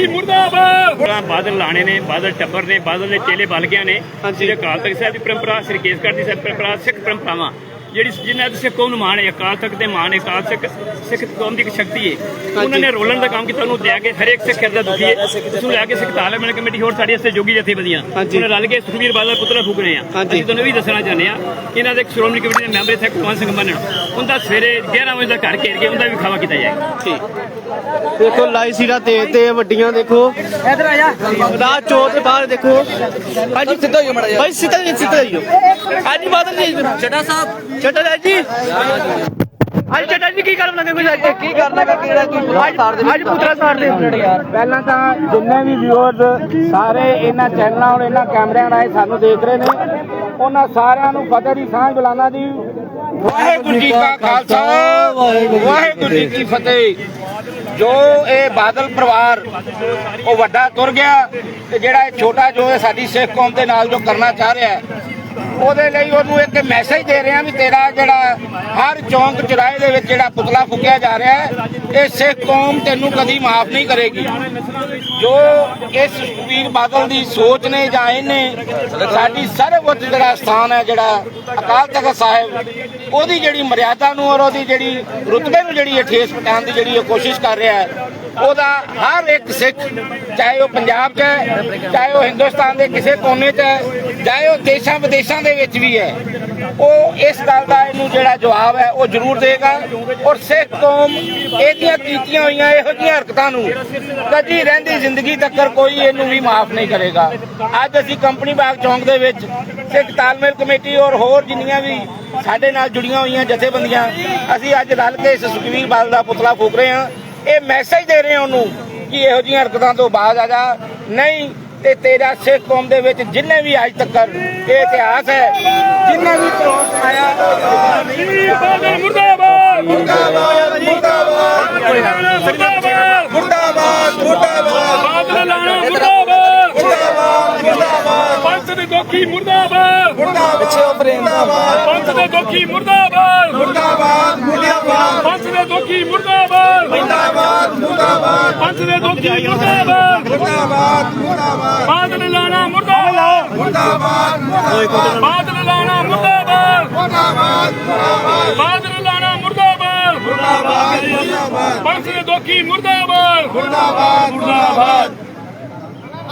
ਦੁਖੀ ਮੁਰਦਾਬਾਦ। ਬਾਦਲ ਲਾਣੇ ਨੇ ਬਾਦਲ ਟੱਬਰ ਨੇ ਬਾਦਲ ਦੇ ਚੇਲੇ ਬਲ ਗਿਆ ਨੇ। ਸ੍ਰੀ ਅਕਾਲ ਤਖਤ ਸਾਹਿਬ ਦੀ ਪਰੰਪਰਾ ਸ੍ਰੀ ਕੇਸਗੜ੍ਹ ਦੀ ਸਾਹਿਬ ਪਰੰਪਰਾ ਸਿੱਖ ਪਰੰਪਰਾਵਾਂ ਜਿਹੜੀ ਜਿਨ੍ਹਾਂ ਦੇ ਸਿੱਖ ਕੌਮ ਨੂੰ ਮਾਣ ਹੈ ਅਕਾਲ ਤਖਤ ਦੇ ਮਾਣ ਹੈ ਅਕਾਲ ਸਿੱਖ ਸਿੱਖ ਕੌਮ ਦੀ ਇੱਕ ਸ਼ਕਤੀ ਹੈ। ਉਹਨਾਂ ਨੇ ਰੋਲਣ ਦਾ ਕੰਮ ਕੀਤਾ ਉਹਨੂੰ ਲਿਆ ਕੇ ਹਰੇਕ ਸਿੱਖ ਦਾ ਦੁਖੀ ਹੈ। ਉਸ ਨੂੰ ਲਿਆ ਕੇ ਸਿੱਖ ਤਾਲਮੇਲ ਕਮੇਟੀ ਹੋਰ ਸਾਡੀ ਇੱਥੇ ਜੋਗੀ ਜਥੇਬੰਦੀਆਂ। ਉਹਨਾਂ ਰਲ ਕੇ ਸੁਖਬੀਰ ਬਾਦਲ ਪੁੱਤਰਾ ਫੂਕਣੇ ਆ ਅਸੀਂ ਤੁਹਾਨੂੰ ਵੀ ਦੱਸਣਾ ਚਾਹੁੰਦੇ ਆ ਇਹਨਾਂ ਦੇ ਸ਼੍ਰੋਮਣੀ ਕਮੇਟੀ ਦੇ ਮੈਂਬਰ ਇੱਥੇ ਕੁਲਵੰਤ ਸਿੰਘ ਬੰਨਣ ਉਹਦਾ ਸਵੇਰੇ 11 ਵਜੇ ਦਾ ਘਰ ਘੇਰ ਕੇ ਉਹਦਾ ਵੀ ਖਾਵਾ ਕੀਤਾ ਜਾਏਗਾ। ਦੇਖੋ ਲਾਈ ਸੀਟਾਂ ਤੇ ਤੇ ਵੱਡੀਆਂ ਦੇਖੋ। ਇਧਰ ਆ ਜਾ। ਰਾਤ ਚੋਰ ਦੇ ਬਾਹਰ ਦੇਖੋ। ਹਾਂਜੀ ਸਿੱਧਾ ਹੋਈਓ ਮੜਾ ਭਾਈ ਸਿੱਧਾ ਨਹੀਂ ਸਿੱਧਾ ਹੋਈਓ। ਹਾਂਜੀ ਬਾਦਲ ਜੀ। ਚੱਡਾ ਸਾਹਿਬ। ਚੱਡਾ ਜੀ। ਅੱਜ ਚੱਡਾ ਜੀ ਕੀ ਕਰਨ ਲੱਗੇ ਕੋਈ ਅੱਜ? ਕੀ ਕਰਨਾ ਕਿ ਕਿਹੜਾ ਕੀ ਅੱਜ ਪੁੱਤਰਾ ਸਾੜ ਦੇ ਪਹਿਲਾਂ ਤਾਂ ਜਿੰਨੇ ਵੀ ਵਿਊਅਰਸ ਸਾਰੇ ਇਹਨਾਂ ਚੈਨਲਾਂ ਔਰ ਇਹਨਾਂ ਕੈਮਰਿਆਂ ਰਾਹੀਂ ਸਾਨੂੰ ਦੇਖ ਰਹੇ ਨੇ। ਉਹਨਾਂ ਸਾਰਿਆਂ ਨੂੰ ਫਤਿਹ ਦੀ ਸਾਂਝ ਬੁਲਾਣਾ ਦੀ ਵਾਹਿਗੁਰੂ ਜੀ ਕਾ ਖਾਲਸਾ। ਵਾਹਿਗੁਰੂ ਜੀ ਕੀ ਫਤਿਹ। ਜੋ ਇਹ ਬਾਦਲ ਪਰਿਵਾਰ, ਉਹ ਵੱਡਾ ਤੁਰ ਗਿਆ ਤੇ ਜਿਹੜਾ ਇਹ ਛੋਟਾ ਜੋ ਹੈ ਸਾਡੀ ਸਿੱਖ ਕੌਮ ਦੇ ਨਾਲ ਜੋ ਕਰਨਾ ਚਾਹ ਰਿਹਾ ਉਹਦੇ ਲਈ ਉਹਨੂੰ ਇੱਕ ਮੈਸੇਜ ਦੇ ਰਹੇ ਹਾਂ ਵੀ ਤੇਰਾ ਜਿਹੜਾ ਹਰ ਚੌਂਕ ਚੁਰਾਹੇ ਦੇ ਵਿੱਚ ਜਿਹੜਾ ਪੁਤਲਾ ਫੁਕਿਆ ਜਾ ਰਿਹਾ ਹੈ, ਇਹ ਸਿੱਖ ਕੌਮ ਤੈਨੂੰ ਕਦੀ ਮਾਫ ਨਹੀਂ ਕਰੇਗੀ। ਜੋ ਇਸ ਵੀਰ ਬਾਦਲ ਦੀ ਸੋਚ ਨੇ ਜਾਂ ਇਹਨੇ ਸਾਡੀ ਸਰਵਉੱਚ ਜਿਹੜਾ ਸਥਾਨ ਹੈ, ਜਿਹੜਾ ਅਕਾਲ ਤਖਤ ਸਾਹਿਬ, ਉਹਦੀ ਜਿਹੜੀ ਮਰਿਆਦਾ ਨੂੰ ਔਰ ਉਹਦੀ ਜਿਹੜੀ ਰੁਤਬੇ ਨੂੰ ਜਿਹੜੀ ਇਹ ਠੇਸ ਪਹੁੰਚਾਉਣ ਦੀ ਜਿਹੜੀ ਇਹ ਕੋਸ਼ਿਸ਼ ਕਰ ਰਿਹਾ ਹੈ, ਉਹਦਾ ਹਰ ਇੱਕ ਸਿੱਖ ਚਾਹੇ ਉਹ ਪੰਜਾਬ 'ਚ ਹੈ, ਚਾਹੇ ਉਹ ਹਿੰਦੁਸਤਾਨ ਦੇ ਕਿਸੇ ਕੋਨੇ 'ਚ ਹੈ, ਚਾਹੇ ਉਹ ਦੇਸ਼ਾਂ ਵਿਦੇਸ਼ਾਂ ਦੇ ਵਿੱਚ ਵੀ ਹੈ, ਉਹ ਇਸ ਗੱਲ ਦਾ ਇਹਨੂੰ ਜਿਹੜਾ ਜਵਾਬ ਹੈ, ਉਹ ਜ਼ਰੂਰ ਦੇਗਾ ਔਰ ਸਿੱਖ ਕੌਮ ਇਹਦੀਆਂ ਕੀਤੀਆਂ ਹੋਈਆਂ ਇਹੋ ਜਿਹੀਆਂ ਹਰਕਤਾਂ ਨੂੰ ਕਦੀ ਰਹਿੰਦੀ ਜ਼ਿੰਦਗੀ ਤੱਕ ਕੋਈ ਇਹਨੂੰ ਵੀ ਮਾਫ ਨਹੀਂ ਕਰੇਗਾ। ਅੱਜ ਅਸੀਂ ਕੰਪਨੀ ਬਾਗ ਚੌਂਕ ਦੇ ਵਿੱਚ ਸਿੱਖ ਤਾਲਮੇਲ ਕਮੇਟੀ ਔਰ ਹੋਰ ਜਿੰਨੀਆਂ ਵੀ ਸਾਡੇ ਨਾਲ ਜੁੜੀਆਂ ਹੋਈਆਂ ਜਥੇਬੰਦੀਆਂ, ਅਸੀਂ ਅੱਜ ਰਲ ਕੇ ਇਸ ਸੁਖਵੀਰ ਬਾਦਲ ਦਾ ਪੁਤਲਾ ਫੂਕ ਰਹੇ ਹਾਂ। ਇਹ ਮੈਸੇਜ ਦੇ ਰਹੇ ਹਾਂ ਉਹਨੂੰ। ਕਿ ਇਹੋ ਜਿਹੀਆਂ ਹਰਕਤਾਂ ਤੋਂ ਬਾਅਦ ਆ ਜਾ। ਨਹੀਂ ਤੇ ਤੇਰਾ ਸਿੱਖ ਕੌਮ ਦੇ ਵਿੱਚ ਜਿੰਨੇ ਵੀ ਅੱਜ ਤੱਕ ਇਹ ਇਤਿਹਾਸ ਹੈ ਜਿੰਨੇ ਵੀ ਤਰੋਸ ਆਇਆ ਮੁਰਦਾਬਾਦ! ਮੁਰਦਾਬਾਦ ਮੁਰਦਾਬਾਦ! ਮੁਰਦਾਬਾਦ ਮੁਰਦਾਬਾਦ! ਮੁਰਦਾਬਾਦ! ਮੁਰਦਾਬਾਦ ਮੁਰਦਾਬਾਦ! ਪੰਥ ਦੇ ਦੋਖੀ ਮੁਰਦਾਬਾਦ! ਉਹ ਪ੍ਰੇਮ ਪੰਥ ਦੇ ਦੋਖੀ ਮੁਰਦਾਬਾਦ। ਮੁਰਦਾਬਾਦ ਮੁਰਦਾਬਾਦ। ਪੰਥ ਦੇ ਦੋਖੀ ਮੁਰਦਾਬਾਦ। ਮੁਰਦਾਬਾਦ ਮੁਰਦਾਬਾਦ। ਪੰਥ ਦੇ ਦੋਖੀ ਮੁਰਦਾਬਾਦ। ਮੁਰਦਾਬਾਦ ਮੁਰਦਾਬਾਦ। ਬਾਦਲ ਲਾਣਾ ਮੁਰਦਾਬਾਦ। ਮੁਰਦਾਬਾਦ ਮੁਰਦਾਬਾਦ। ਬਾਦਲ ਲਾਣਾ ਮੁਰਦਾਬਾਦ। ਮੁਰਦਾਬਾਦ ਮੁਰਦਾਬਾਦ। ਬਾਦਲ ਲਾਣਾ ਮੁਰਦਾਬਾਦ। ਮੁਰਦਾਬਾਦ ਮੁਰਦਾਬਾਦ। ਪੰਥ ਦੇ ਦੋਖੀ ਮੁਰਦਾਬਾਦ। ਮੁਰਦਾਬਾਦ ਮੁਰਦਾਬਾਦ।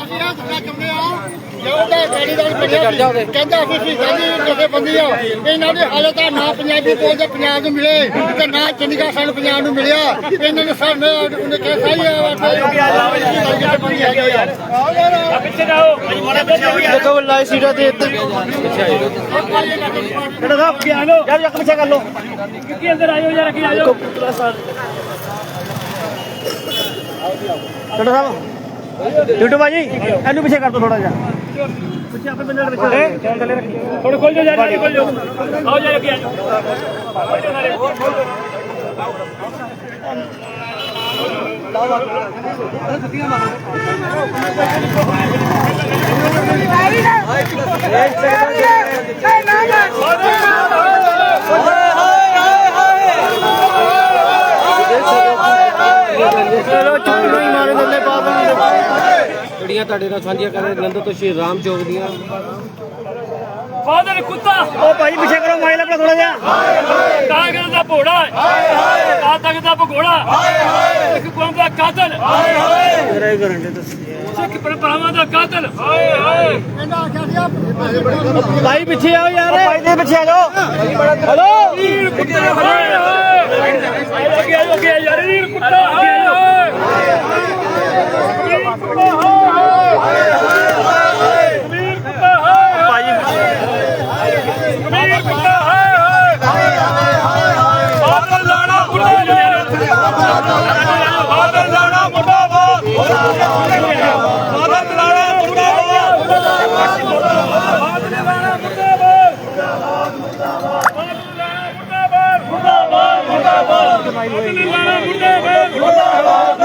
ਅਸੀਂ ਇਹ ਦੱਸਣਾ ਚਾਹੁੰਦੇ ਹਾਂ। ਗਾੜੀਦਾਰ ਬਣਿਆ ਸੀ। ਕਹਿੰਦਾ ਅਸੀਂ ਸੀ ਗਾਂਧੀ ਜਥੇਬੰਦੀਆਂ ਇਹਨਾਂ ਦੇ ਹਾਲੇ ਤਾਂ ਨਾ ਪੰਜਾਬੀ ਬੋਲਦੇ ਪੰਜਾਬ ਨੂੰ ਮਿਲੇ ਤੇ ਨਾ ਚੰਡੀਗੜ੍ਹ ਸਾਨੂੰ ਪੰਜਾਬ ਨੂੰ ਮਿਲਿਆ। ਇਹਨਾਂ ਨੇ ਉਹਨੇ ਕਿਹਾ ਪਿੱਛੇ ਜਾਓ। ਦੇਖੋ ਲਾਈ ਸੀਟਾਂ ਤੇ ਤੇ ਜਿਹੜਾ ਸਾਹਿਬ ਅੱਗੇ ਆ ਲੋ ਯਾਰ ਇੱਕ ਪਿੱਛੇ ਕਰ ਲੋ ਕਿਉਂਕਿ ਅੰਦਰ ਆਇਓ ਯਾਰ ਅੱਗੇ ਆਇਓ। ਚੱਡਾ ਸਾਹਿਬ। ਟਿੱਟੂ ਬਾਜੀ ਇਹਨੂੰ ਪਿੱਛੇ ਕਰ ਦੋ ਥੋੜਾ ਜਿਹਾ। ਪਿੱਛੇ ਆਪਣੇ ਬੰਦੇ ਦੇ ਪਿੱਛੇ ਥੱਲੇ ਰੱਖੀ ਥੋੜੇ ਖੋਲ ਜਾਓ ਯਾਰ ਖੋਲ ਜਾਓ ਆਓ ਯਾਰ ਅੱਗੇ ਆਇਓ ਚਲੋ ਚੁੱਕਣਾ ਹੀ ਮਾਰੇ ਨੱਲੇ ਬਾਦਲ ਜਿਹੜੀਆਂ ਤੁਹਾਡੇ ਨਾਲ ਸਾਂਝੀਆਂ ਕਰ ਰਹੇ ਜਲੰਧਰ ਤੋਂ ਸ਼੍ਰੀ ਰਾਮ ਚੌਕ ਦੀਆਂ। ਫਾਦਰ ਕੁੱਤਾ। ਉਹ ਭਾਈ ਪਿੱਛੇ ਕਰੋ ਮਾਈਲ ਆਪਣਾ ਥੋੜਾ ਜਿਹਾ। ਕਾਂਗਰਸ ਦਾ ਭੋੜਾ ਹਾਏ ਹਾਏ ਕਾਤਕ ਦਾ ਭਗੋੜਾ ਹਾਏ ਹਾਏ ਇੱਕ ਕੌਮ ਦਾ ਕਾਤਲ। ਹਾਏ ਹਾਏ ਮੇਰਾ ਹੀ ਗਰੰਟੀ ਦੱਸ ਸਿੱਖ ਪਰੰਪਰਾਵਾਂ ਦਾ ਕਾਤਲ। ਹਾਏ ਹਾਏ। ਇਹਨਾਂ ਆਖਿਆ ਸੀ ਭਾਈ ਪਿੱਛੇ ਆਓ ਯਾਰ। ਭਾਈ ਦੇ ਪਿੱਛੇ ਆ ਜਾਓ। ਹਲੋ ਵੀਰ ਕੁੱਤਾ ਹਾਏ ਹਾਏ ਅੱਗੇ ਆਇਓ ਅੱਗੇ ਆਇਓ ਯਾਰ ਵੀਰ ਕੁੱਤਾ ਹਾਏ ਹਾਏ ਵੀਰ ਕੁੱਤਾ ਹਾਏ ਹਾਏ ਵੀਰ ਕੁੱਤਾ ਹਾਏ ਭਾਈ ਵੀਰ ਕੁੱਤਾ ਹਾਏ ਹਾਏ ਬਾਦਲ ਲਾਣਾ ਮੁਰਦਾਬਾਦ ਬਾਦਲ ਲਾਣਾ ਮੁਰਦਾਬਾਦ ਬਾਦਲ ਲਾਣਾ ਮੁਰਦਾਬਾਦ ਬਾਦਲ ਲਾਣਾ ਮੁਰਦਾਬਾਦ ਮੁਰਦਾਬਾਦ ਮੁਰਦਾਬਾਦ ਮੁਰਦਾਬਾਦ ਬਾਦਲ ਲਾਣਾ ਮੁਰਦਾਬਾਦ ਮੁਰਦਾਬਾਦ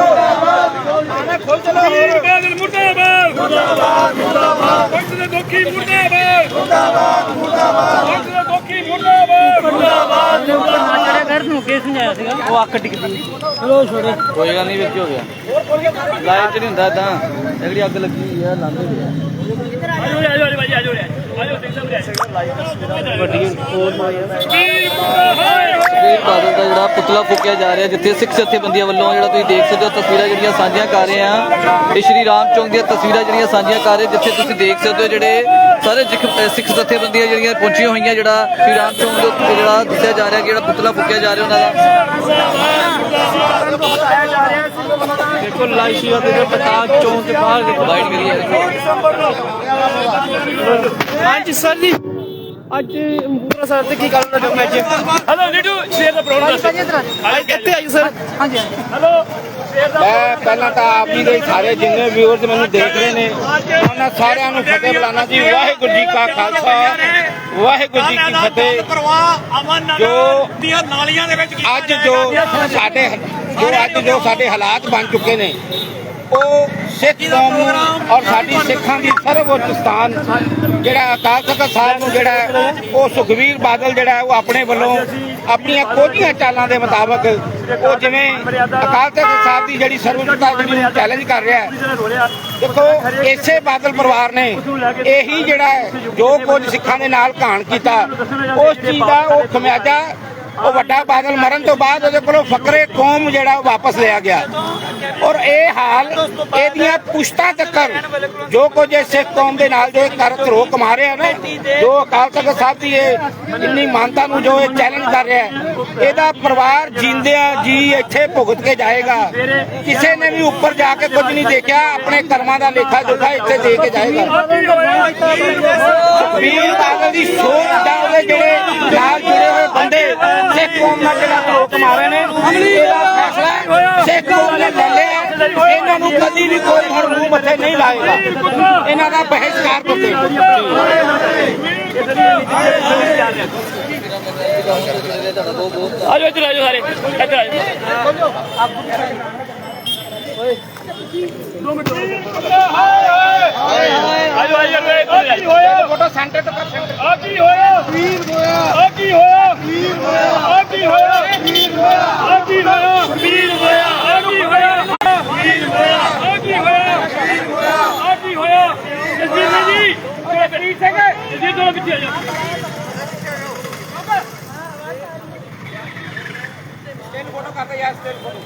ਖੋਲ ਚਲੋ ਬਾਦਲ ਮੁਰਦਾਬਾਦ ਮੁਰਦਾਬਾਦ ਮੁਰਦਾਬਾਦ ਪੰਜ ਦੇ ਦੋਖੀ ਮੁਰਦਾਬਾਦ। ਮੁਰਦਾਬਾਦ ਮੁਰਦਾਬਾਦ। ਪੰਜ ਦੇ ਦੋਖੀ ਮੁਰਦਾਬਾਦ ਮੁਰਦਾਬਾਦ ਉਹ ਅੱਖ ਟਿਕਦੀ। ਚਲੋ ਛੋੜੇ ਕੋਈ ਗੱਲ ਨਹੀਂ ਵਿੱਚ ਹੋ ਗਿਆ? ਲਾਈਵ ਚ ਨਹੀਂ ਹੁੰਦਾ ਇਦਾਂ ਜਿਹੜੀ ਅੱਗ ਲੱਗੀ ਆ ਲਾਂਦੇ ਪਏ ਆਜੋ ਆਜੋ ਆਜੋ ਆਜੋ ਆਜੋ ਸਿੰਘ ਸਾਹਿਬ ਵੱਡੀਆਂ ਫੋਨ ਮਾਰੀਆਂ ਹਾਏ ਸੁਖਬੀਰ ਬਾਦਲ ਦਾ ਜਿਹੜਾ ਪੁਤਲਾ ਫੂਕਿਆ ਜਾ ਰਿਹਾ, ਜਿੱਥੇ ਸਿੱਖ ਜਥੇਬੰਦੀਆਂ ਵੱਲੋਂ ਜਿਹੜਾ ਤੁਸੀਂ ਦੇਖ ਸਕਦੇ ਹੋ, ਤਸਵੀਰਾਂ ਜਿਹੜੀਆਂ ਸਾਂਝੀਆਂ ਕਰ ਰਹੇ ਆ ਇਹ ਸ਼੍ਰੀ ਰਾਮ ਚੌਂਕ ਦੀਆਂ ਤਸਵੀਰਾਂ ਜਿਹੜੀਆਂ ਸਾਂਝੀਆਂ ਕਰ ਰਹੇ, ਜਿੱਥੇ ਤੁਸੀਂ ਦੇਖ ਸਕਦੇ ਹੋ ਜਿਹੜੇ ਸਾਰੇ ਸਿੱਖ ਸਿੱਖ ਜਥੇਬੰਦੀਆਂ ਜਿਹੜੀਆਂ ਪਹੁੰਚੀਆਂ ਹੋਈਆਂ, ਜਿਹੜਾ ਸ਼੍ਰੀ ਰਾਮ ਚੌਂਕ ਦੇ ਉੱਤੇ ਜਿਹੜਾ ਦੱਸਿਆ ਜਾ ਰਿਹਾ ਕਿ ਜਿਹੜਾ ਪੁਤਲਾ ਫੂਕਿਆ ਜਾ ਰਿਹਾ ਉਹਨਾਂ ਦਾ। ਦੇਖੋ ਲਾਈਸ਼ੀਆ ਦੇ ਪਤਾ ਚੌਂਕ ਦੇ ਬਾਹਰ ਲਾਈਟ ਕਰੀਏ ਹਾਂਜੀ ਸਰ ਜੀ ਅੱਜ ਮੂਰਾ ਸਰ ਤੇ ਕੀ ਗੱਲ ਦਾ ਮੈਚ ਹਲੋ ਨੀਟੂ ਸ਼ੇਰ ਦਾ ਪ੍ਰੋਗਰਾਮ ਇੱਥੇ ਆਈ ਸਰ? ਹਲੋ ਮੈਂ ਪਹਿਲਾਂ ਤਾਂ ਆਪ ਜੀ ਦੇ ਸਾਰੇ ਜਿੰਨੇ ਵਿਊਅਰਸ ਮੈਨੂੰ ਦੇਖ ਰਹੇ ਨੇ ਉਹਨਾਂ ਸਾਰਿਆਂ ਨੂੰ ਫਤਿਹ ਬੁਲਾਣਾ ਜੀ। ਵਾਹਿਗੁਰੂ ਜੀ ਕਾ ਖਾਲਸਾ। ਵਾਹਿਗੁਰੂ ਜੀ ਕੀ ਫਤਿਹ। ਜੋ ਦੀਆਂ ਨਾਲੀਆਂ ਦੇ ਵਿੱਚ ਅੱਜ ਜੋ ਸਾਡੇ ਜੋ ਅੱਜ ਜੋ ਸਾਡੇ ਹਾਲਾਤ ਬਣ ਚੁੱਕੇ ਨੇ ਉਹ ਸਿੱਖ ਕੌਮ ਨੂੰ ਔਰ ਸਾਡੀ ਸਿੱਖਾਂ ਦੀ ਸਰਵਉੱਚ ਸਥਾਨ ਜਿਹੜਾ ਅਕਾਲ ਤਖਤ ਸਾਹਿਬ ਨੂੰ ਜਿਹੜਾ ਉਹ ਸੁਖਵੀਰ ਬਾਦਲ ਜਿਹੜਾ ਉਹ ਆਪਣੇ ਵੱਲੋਂ ਆਪਣੀਆਂ ਕੋਝੀਆਂ ਚਾਲਾਂ ਦੇ ਮੁਤਾਬਕ ਉਹ ਜਿਵੇਂ ਅਕਾਲ ਤਖਤ ਸਾਹਿਬ ਦੀ ਜਿਹੜੀ ਸਰਵਉੱਚਤਾ ਜਿਹੜੀ ਚੈਲੰਜ ਕਰ ਰਿਹਾ ਹੈ। ਦੇਖੋ, ਇਸੇ ਬਾਦਲ ਪਰਿਵਾਰ ਨੇ ਇਹੀ ਜਿਹੜਾ ਜੋ ਕੁਝ ਸਿੱਖਾਂ ਦੇ ਨਾਲ ਘਾਣ ਕੀਤਾ, ਉਸ ਚੀਜ਼ ਦਾ ਉਹ ਖਮਿਆਜਾ ਉਹ ਵੱਡਾ ਬਾਦਲ ਮਰਨ ਤੋਂ ਬਾਅਦ ਉਹਦੇ ਕੋਲੋਂ ਫਕਰੇ ਕੌਮ ਜਿਹੜਾ ਵਾਪਸ ਲਿਆ ਗਿਆ। ਔਰ ਇਹ ਹਾਲ ਇਹਦੀਆਂ ਪੁਸ਼ਤਾਂ ਤੱਕਰ ਜੋ ਕੁਝ ਇਹ ਸਿੱਖ ਕੌਮ ਦੇ ਨਾਲ ਜੋ ਕਰ ਧਰੋ ਕਮਾ ਰਿਹਾ ਨਾ, ਜੋ ਅਕਾਲ ਤਖਤ ਸਾਹਿਬ ਦੀ ਇਹ ਇੰਨੀ ਮਾਨਤਾ ਨੂੰ ਜੋ ਇਹ ਚੈਲੰਜ ਕਰ ਰਿਹਾ ਇਹਦਾ ਪਰਿਵਾਰ ਜਿੰਦਿਆਂ ਜੀ ਇੱਥੇ ਭੁਗਤ ਕੇ ਜਾਏਗਾ। ਕਿਸੇ ਨੇ ਵੀ ਉੱਪਰ ਜਾ ਕੇ ਕੁਝ ਨਹੀਂ ਦੇਖਿਆ, ਆਪਣੇ ਕਰਮਾਂ ਦਾ ਲੇਖਾ ਜੋਖਾ ਇੱਥੇ ਦੇ ਕੇ ਜਾਏਗਾ। ਵੀਰ ਬਾਦਲ ਦੀ ਸੋਚ ਦਾ ਉਹਦੇ ਜਿਹੜੇ ਨਾਲ ਜੁੜੇ ਹੋਏ ਬੰਦੇ ਸਿੱਖ ਕੌਮ ਨਾਲ ਜਿਹੜਾ ਲੋਕ ਮਾਰੇ ਨੇ ਇਹਦਾ ਫੈਸਲਾ ਸਿੱਖ ਕੌਮ ਨੇ ਲੈ ਲਿਆ ਇਹਨਾਂ ਨੂੰ ਕਦੀ ਵੀ ਕੋਈ ਹੁਣ ਮੂੰਹ ਮੱਥੇ ਨਹੀਂ ਲਾਏਗਾ। ਇਹਨਾਂ ਦਾ ਬਹਿਸ਼ਕਾਰ ਕਰਦੇ ਆਜੋ ਇੱਧਰ ਆਜੋ ਸਾਰੇ। ਇੱਧਰ ਆਜੋ। ਆਜੋ ਆਜੋ ਆ ਕੀ ਹੋਇਆ? ਫੋਟੋ ਸੈਂਟਰ ਤੋਂ ਕਰ ਸੈਂਟਰ ਆ ਕੀ ਹੋਇਆ ਵੀਰ ਹੋਇਆ? ਆ ਕੀ ਹੋਇਆ? ਆ ਕੀ ਹੋਇਆ ਵੀਰ ਹੋਇਆ। ਆ ਕੀ ਹੋਇਆ ਵੀਰ ਹੋਇਆ। ਆ ਕੀ ਹੋਇਆ ਵੀਰ ਹੋਇਆ। ਆ ਕੀ ਹੋਇਆ ਵੀਰ ਹੋਇਆ। ਆ ਕੀ ਹੋਇਆ। ਜਸਵੀਰ ਜੀ ਜਸਵੀਰ ਸਿੰਘ। ਜਸਵੀਰ ਤੋਂ ਪਿੱਛੇ ਆ ਜਾ ਫੋਟੋ ਕਰਦੇ ਯਾਰ ਸਟੇਲ ਫੋਟੋ